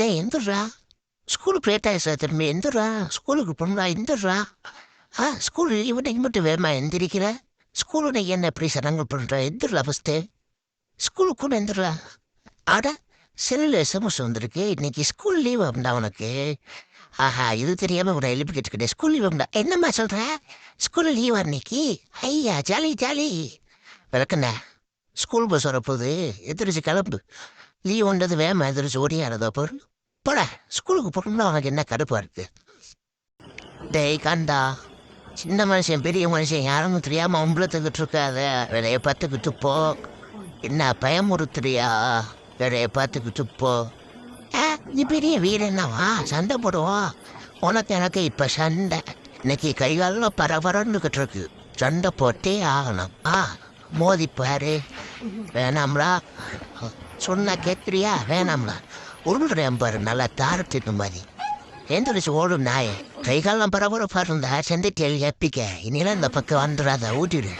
டேய் எந்திரா ஸ்கூலுக்கு லேட் ஆயிடுச்சா திரும்பி எந்திரா ஸ்கூலுக்கு போகணும்டா எந்திரா ஆ ஸ்கூல் லீவு மட்டும் வேமா எந்திரிக்கிற? ஸ்கூலு நீ என்ன எப்படி சடங்கு பண்ணுற எந்திரா ஃபஸ்ட்டு ஸ்கூலுக்கு கூட எந்திரா அட செல்லில் எஸ்எம்எஸ் வந்திருக்கு இன்னைக்கு ஸ்கூல் லீவ் அப்படின்டா உனக்கு. ஆஹா இது தெரியாம உன்னை எழுப்பி கேட்டுக்கிட்டே. ஸ்கூல் லீவ் அப்படின்டா என்னம்மா சொல்கிற ஸ்கூல் லீவா இன்னைக்கு? ஐயா ஜாலி ஜாலி. விளக்குண்ணா ஸ்கூல் பஸ் வரப்போகுது. எதிரிச்சு கிளம்பு. லீவ் வந்தது வேமா எதிரிச்சு ஓடியானதோ பொருள் போடா ஸ்கூலுக்கு போகணும்னா அவனுக்கு என்ன கடுப்பாக இருக்கு? டேய் கண்டா. சின்ன மனுஷன் பெரிய மனுஷன் யாரும் தெரியாமல் அம்பளத்துக்கிட்டு இருக்காத வேலையை பார்த்துக்கிட்டு போ. என்ன பயமுறுத்துறியா? வேலையை பார்த்துக்கிட்டு போ. ஆ, நீ பெரிய வீரனவா சண்டை போடுவோம் உனக்கு எனக்கு இப்போ சண்டை. இன்னைக்கு கைகாலில் பரபரன்னுக்கிட்டு இருக்கு சண்டை போட்டே ஆகணும். ஆ மோதி பாரு வேணாம்லா. சொன்னா கேட்குறியா வேணாம்லா. உருண்டுறேன் பாரு நல்லா தாரத்திட்டு மாதிரி எந்திரிச்சு ஓடும் நாயே கைகாலம் பரபரப்பாக இருந்தா செந்துட்டேல் எப்பிக்க இனிலாம் இந்த பக்கம் வந்துடாத ஊட்டிடு